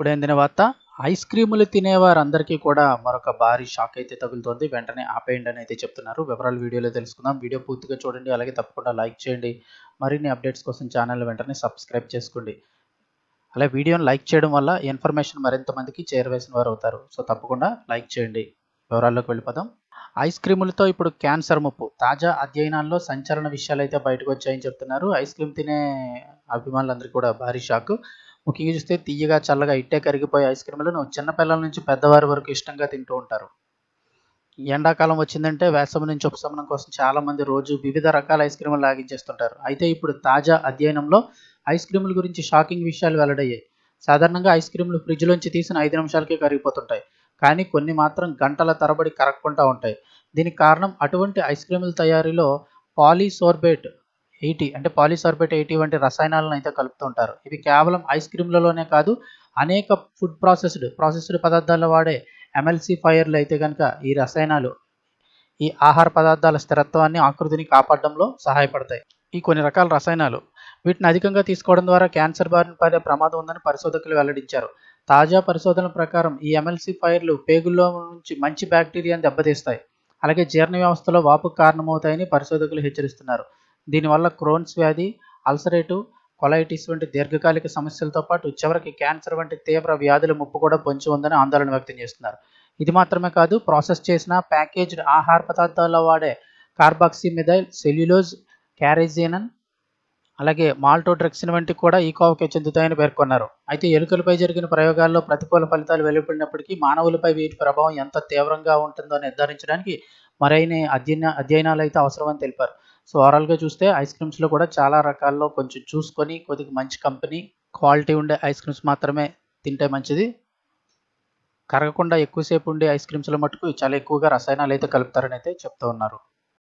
ఇప్పుడే అందిన వార్త? ఐస్ క్రీములు తినేవారందరికీ కూడా మరొక భారీ షాక్ అయితే తగులుతోంది. వెంటనే ఆపేయండి అని అయితే చెప్తున్నారు. వివరాలు వీడియోలో తెలుసుకుందాం. వీడియో పూర్తిగా చూడండి. అలాగే తప్పకుండా లైక్ చేయండి. మరిన్ని అప్డేట్స్ కోసం ఛానల్ వెంటనే సబ్స్క్రైబ్ చేసుకోండి. అలా వీడియోని లైక్ చేయడం వల్ల ఇన్ఫర్మేషన్ మరింత మందికి చేరవేసిన వారు అవుతారు. సో తప్పకుండా లైక్ చేయండి. వివరాల్లోకి వెళ్ళిపోదాం. ఐస్ క్రీములతో ఇప్పుడు క్యాన్సర్ ముప్పు. తాజా అధ్యయనాల్లో సంచలన విషయాలు అయితే బయటకు వచ్చాయని చెప్తున్నారు. ఐస్ క్రీమ్ తినే అభిమానులందరికీ కూడా భారీ షాక్. ముఖ్యంగా చూస్తే తీయగా చల్లగా ఇట్టే కరిగిపోయే ఐస్ క్రీములను చిన్నపిల్లల నుంచి పెద్దవారి వరకు ఇష్టంగా తింటూ ఉంటారు. ఎండాకాలం వచ్చిందంటే వేసవి నుంచి ఉపశమనం కోసం చాలామంది రోజు వివిధ రకాల ఐస్ క్రీములు లాగించేస్తుంటారు. అయితే ఇప్పుడు తాజా అధ్యయనంలో ఐస్ క్రీముల గురించి షాకింగ్ విషయాలు వెల్లడయ్యాయి. సాధారణంగా ఐస్ క్రీములు ఫ్రిడ్జ్లోంచి తీసిన ఐదు నిమిషాలకే కరిగిపోతుంటాయి. కానీ కొన్ని మాత్రం గంటల తరబడి కరగకుండా ఉంటాయి. దీనికి కారణం అటువంటి ఐస్ క్రీముల తయారీలో పాలీసోర్బేట్ ఎయిటీ అంటే పాలిసార్బేట్ ఎయిటీ వంటి రసాయనాలను అయితే కలుపుతుంటారు. ఇవి కేవలం ఐస్ క్రీమ్లలోనే కాదు అనేక ఫుడ్ ప్రాసెస్డ్ ప్రాసెస్డ్ పదార్థాల్లో వాడే ఎమ్ఎల్సీ ఫైర్లు అయితే కనుక ఈ రసాయనాలు ఈ ఆహార పదార్థాల స్థిరత్వాన్ని ఆకృతిని కాపాడడంలో సహాయపడతాయి. ఈ కొన్ని రకాల రసాయనాలు వీటిని అధికంగా తీసుకోవడం ద్వారా క్యాన్సర్ బారిన పడే ప్రమాదం ఉందని పరిశోధకులు వెల్లడించారు. తాజా పరిశోధనల ప్రకారం ఈ ఎమ్ఎల్సి ఫైర్లు పేగుల్లో నుంచి మంచి బ్యాక్టీరియాని దెబ్బతీస్తాయి. అలాగే జీర్ణ వ్యవస్థలో వాపుకు కారణమవుతాయని పరిశోధకులు హెచ్చరిస్తున్నారు. దీనివల్ల క్రోన్స్ వ్యాధి అల్సరేటివ్ కొలైటిస్ వంటి దీర్ఘకాలిక సమస్యలతో పాటు చివరికి క్యాన్సర్ వంటి తీవ్ర వ్యాధుల ముప్పు కూడా పొంచి ఉందని ఆందోళన వ్యక్తం చేస్తున్నారు. ఇది మాత్రమే కాదు ప్రాసెస్ చేసిన ప్యాకేజ్డ్ ఆహార పదార్థాల్లో వాడే కార్బాక్సిమిథైల్ సెల్యులోజ్ క్యారేజినన్ అలాగే మాల్టోడ్రెక్సిన్ వంటి కూడా ఈ కోవకే చెందుతాయని పేర్కొన్నారు. అయితే ఎలుకలపై జరిగిన ప్రయోగాల్లో ప్రతికూల ఫలితాలు వెలువడినప్పటికీ మానవులపై వీటి ప్రభావం ఎంత తీవ్రంగా ఉంటుందో నిర్ధారించడానికి మరైన అధ్యయన అధ్యయనాలు అయితే అవసరమని తెలిపారు. సో ఓవరాల్గా చూస్తే ఐస్ క్రీమ్స్లో కూడా చాలా రకాల్లో కొంచెం చూసుకొని కొద్దిగా మంచి కంపెనీ క్వాలిటీ ఉండే ఐస్ క్రీమ్స్ మాత్రమే తింటే మంచిది. కరగకుండా ఎక్కువసేపు ఉండే ఐస్ క్రీమ్స్లో మటుకు చాలా ఎక్కువగా రసాయనాలు అయితే కలుపుతారని అయితే చెప్తూ ఉన్నారు.